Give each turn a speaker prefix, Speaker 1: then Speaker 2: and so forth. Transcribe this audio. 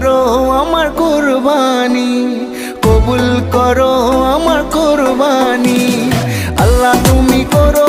Speaker 1: করো আমার কুরবানি কবুল করো আমার কুরবানি। আল্লাহ তুমি করো